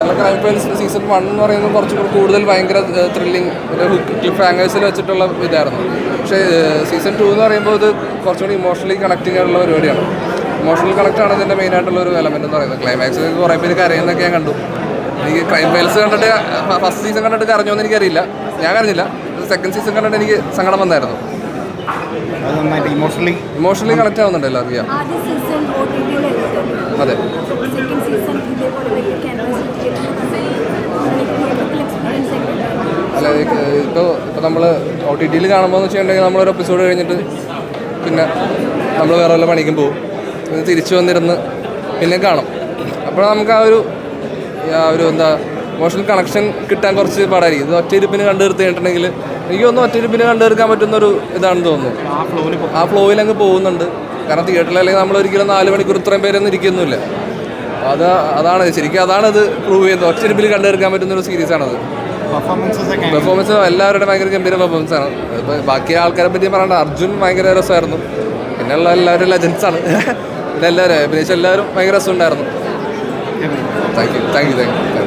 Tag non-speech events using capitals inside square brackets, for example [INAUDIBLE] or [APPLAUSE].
Crime files season one എന്ന് പറയുന്നത് കുറച്ചും കൂടി കൂടുതൽ ഭയങ്കര ത്രില്ലിങ് ക്ലിഫ് ഹാങ്ങേഴ്സിൽ വെച്ചിട്ടുള്ള ഇതായിരുന്നു. പക്ഷേ സീസൺ ടു എന്ന് പറയുമ്പോൾ ഇത് കുറച്ചും കൂടി ഇമോഷണലി കണക്റ്റിംഗ് ആയിട്ടുള്ള പരിപാടിയാണ്. ഇമോഷണൽ കണക്റ്റ് ആണ് ഇതിന്റെ മെയിൻ ആയിട്ടുള്ള ഒരു എലമെന്റ് എന്ന് പറയുന്നത്. ക്ലൈമാക്സ് കുറേ പേര് കരയുന്നൊക്കെ ഞാൻ കണ്ടു. എനിക്ക് ക്രൈം ഫയൽസ് കണ്ടിട്ട് ഫസ്റ്റ് സീസൺ കണ്ടിട്ട് കരഞ്ഞോന്ന് എനിക്കറിയില്ല. ഞാൻ കരഞ്ഞില്ല. സെക്കൻഡ് സീസൺ കണ്ടിട്ട് എനിക്ക് സങ്കടം വന്നായിരുന്നു. അത് നന്നായിട്ട് ഇമോഷണലി ഇമോഷണലി കണക്റ്റ് ആവുന്നുണ്ട് എല്ലാവർക്കും yeah. ആദ്യ സീസൺ ഒ ടി ടിയിലായിരുന്നു അതെ സെക്കൻഡ് സീസൺ ഇതേപോലെ വലിയ ക്യാൻവാസ് എക്സ്പീരിയൻസ് ആയിട്ട് അല്ല ഇപ്പോൾ ഇപ്പോൾ നമ്മൾ ഒ ടി ടിയിൽ കാണുമ്പോൾ എന്ന് വെച്ചിട്ടുണ്ടെങ്കിൽ നമ്മളൊരു എപ്പിസോഡ് കഴിഞ്ഞിട്ട് പിന്നെ നമ്മൾ വേറെ വല്ല പണിക്കും പോകും. പിന്നെ തിരിച്ചു വന്നിരുന്ന് പിന്നെ കാണും. അപ്പോൾ നമുക്ക് ആ ഒരു ആ ഒരു എന്താ ഇമോഷണൽ കണക്ഷൻ കിട്ടാൻ കുറച്ച് പാടായിരിക്കും. ഇത് ഒറ്റ ഇരിപ്പിന് കണ്ടു തീർത്ത് കഴിഞ്ഞിട്ടുണ്ടെങ്കിൽ എനിക്ക് തോന്നുന്നു ഒറ്റ ഇരിപ്പിന് കണ്ടു തീർക്കാൻ പറ്റുന്ന ഒരു ഇതാണെന്ന് തോന്നുന്നു. ആ ഫ്ലോയിൽ ആ ഫ്ലോയിൽ അങ്ങ് പോകുന്നുണ്ട്. കാരണം തിയേറ്ററിൽ അല്ലെങ്കിൽ നമ്മൾ ഒരിക്കലും നാല് മണിക്കൂർ ഇത്രയും പേരൊന്നും ഇരിക്കുന്നില്ല അത് അതാണ് ശരിക്കും അതാണ് ഇത് പ്രൂവ് ചെയ്യുന്നത്. ഒറ്റ ഇരിപ്പിൽ കണ്ടു തീർക്കാൻ പറ്റുന്ന ഒരു സീരീസ് ആണത്. പെർഫോമൻസസ് ഒക്കെ പെർഫോമൻസ് എല്ലാവരുടെ ഭയങ്കര ഗംഭീര പെർഫോമൻസ് ആണ്. ഇപ്പോൾ ബാക്കി ആൾക്കാരെ പറ്റി പറയണ്ട അർജുൻ ഭയങ്കര രസമായിരുന്നു. പിന്നെയുള്ള എല്ലാവരും ലെജൻസ് ആണ്. [LAUGHS] പിന്നെ എല്ലാവരും അഭിനയിച്ച എല്ലാവരും ഭയങ്കര രസമുണ്ടായിരുന്നു. Thank you thank you thank you